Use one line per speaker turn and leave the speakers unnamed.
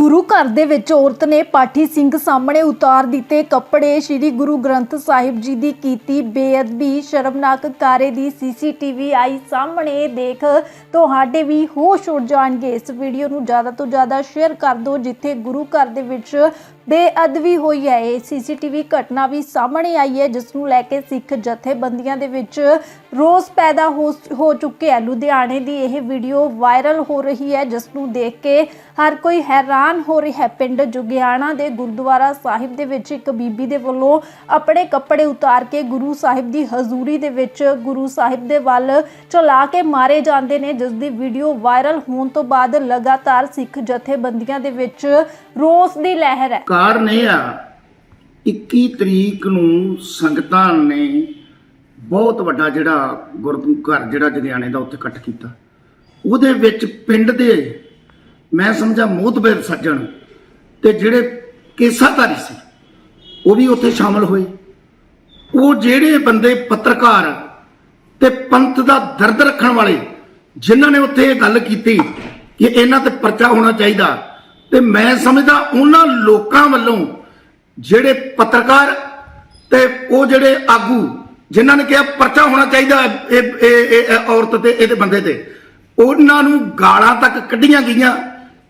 ਗੁਰੂ ਘਰ ਦੇ ਵਿੱਚ ਔਰਤ ਨੇ ਪਾਠੀ ਸਿੰਘ ਸਾਹਮਣੇ ਉਤਾਰ ਦਿੱਤੇ ਕੱਪੜੇ। ਸ੍ਰੀ ਗੁਰੂ ਗ੍ਰੰਥ ਸਾਹਿਬ ਜੀ ਦੀ ਕੀਤੀ ਬੇਅਦਬੀ, ਸ਼ਰਮਨਾਕ ਕਾਰੇ ਦੀ ਸੀਸੀਟੀਵੀ ਆਈ ਸਾਹਮਣੇ। ਦੇਖ, ਤੁਹਾਡੇ ਵੀ ਹੋਸ਼ ਉੱਡ ਜਾਣਗੇ। ਇਸ ਵੀਡੀਓ ਨੂੰ ਜ਼ਿਆਦਾ ਤੋਂ ਜ਼ਿਆਦਾ ਸ਼ੇਅਰ ਕਰ ਦਿਓ, ਜਿੱਥੇ ਗੁਰੂ ਘਰ ਦੇ ਵਿੱਚ ਬੇਅਦਬੀ ਹੋਈ ਹੈ। ਇਹ ਸੀਸੀਟੀਵੀ ਘਟਨਾ ਵੀ ਸਾਹਮਣੇ ਆਈ ਹੈ, ਜਿਸ ਨੂੰ ਲੈ ਕੇ ਸਿੱਖ ਜਥੇਬੰਦੀਆਂ ਦੇ ਵਿੱਚ ਰੋਸ ਪੈਦਾ ਹੋ ਚੁੱਕੇ ਹੈ। ਲੁਧਿਆਣੇ ਦੀ ਇਹ ਵੀਡੀਓ ਵਾਇਰਲ ਹੋ ਰਹੀ ਹੈ, ਜਿਸ ਨੂੰ ਦੇਖ ਕੇ ਹਰ ਕੋਈ ਹੈਰਾਨ ਹੋ ਰਿਹਾ ਹੈ। ਪਿੰਡ ਜੁਗਿਆਣਾ ਦੇ ਗੁਰਦੁਆਰਾ ਸਾਹਿਬ ਦੇ ਵਿੱਚ ਇੱਕ ਬੀਬੀ ਦੇ ਵੱਲੋਂ ਆਪਣੇ ਕੱਪੜੇ ਉਤਾਰ ਕੇ ਗੁਰੂ ਸਾਹਿਬ ਦੀ ਹਜ਼ੂਰੀ ਦੇ ਵਿੱਚ ਗੁਰੂ ਸਾਹਿਬ ਦੇ ਵੱਲ ਚਲਾ ਕੇ ਮਾਰੇ ਜਾਂਦੇ ਨੇ, ਜਿਸ ਦੀ ਵੀਡੀਓ ਵਾਇਰਲ ਹੋਣ ਤੋਂ ਬਾਅਦ ਲਗਾਤਾਰ ਸਿੱਖ ਜਥੇਬੰਦੀਆਂ ਦੇ ਵਿੱਚ ਰੋਸ ਦੀ ਲਹਿਰ ਹੈ।
ਕਾਰਨ ਇਹ ਆ 21 ਤਰੀਕ ਨੂੰ ਸੰਗਤਾਂ ਨੇ ਬਹੁਤ ਵੱਡਾ ਜਿਹੜਾ ਗੁਰੂ ਜਿਹੜਾ ਜਗਿਆਣੇ ਦਾ ਉੱਥੇ ਇਕੱਠ ਕੀਤਾ। ਉਹਦੇ ਵਿੱਚ ਪਿੰਡ ਦੇ ਮੈਂ ਸਮਝਾ ਮੋਤਬਰ ਸੱਜਣ ਤੇ ਜਿਹੜੇ ਕੇਸਾਧਾਰੀ ਸੀ, ਉਹ ਵੀ ਉੱਥੇ ਸ਼ਾਮਲ ਹੋਏ। ਉਹ ਜਿਹੜੇ ਬੰਦੇ ਪੱਤਰਕਾਰ ਤੇ ਪੰਥ ਦਾ ਦਰਦ ਰੱਖਣ ਵਾਲੇ, ਜਿਨ੍ਹਾਂ ਨੇ ਉੱਥੇ ਇਹ ਗੱਲ ਕੀਤੀ ਕਿ ਇਹਨਾਂ ਤੇ ਪਰਚਾ ਹੋਣਾ ਚਾਹੀਦਾ, ਤੇ ਮੈਂ ਸਮਝਦਾ ਉਹਨਾਂ ਲੋਕਾਂ ਵੱਲੋਂ ਜਿਹੜੇ ਪੱਤਰਕਾਰ ਤੇ ਉਹ ਜਿਹੜੇ ਆਗੂ, ਜਿਨ੍ਹਾਂ ਨੇ ਕਿਹਾ ਪਰਚਾ ਹੋਣਾ ਚਾਹੀਦਾ ਇਹ, ਇਹ- ਇਹ ਔਰਤ ਤੇ, ਇਹਦੇ ਬੰਦੇ ਤੇ, ਉਹਨਾਂ ਨੂੰ ਗਾਲਾਂ ਤੱਕ ਕੱਢੀਆਂ ਗਈਆਂ।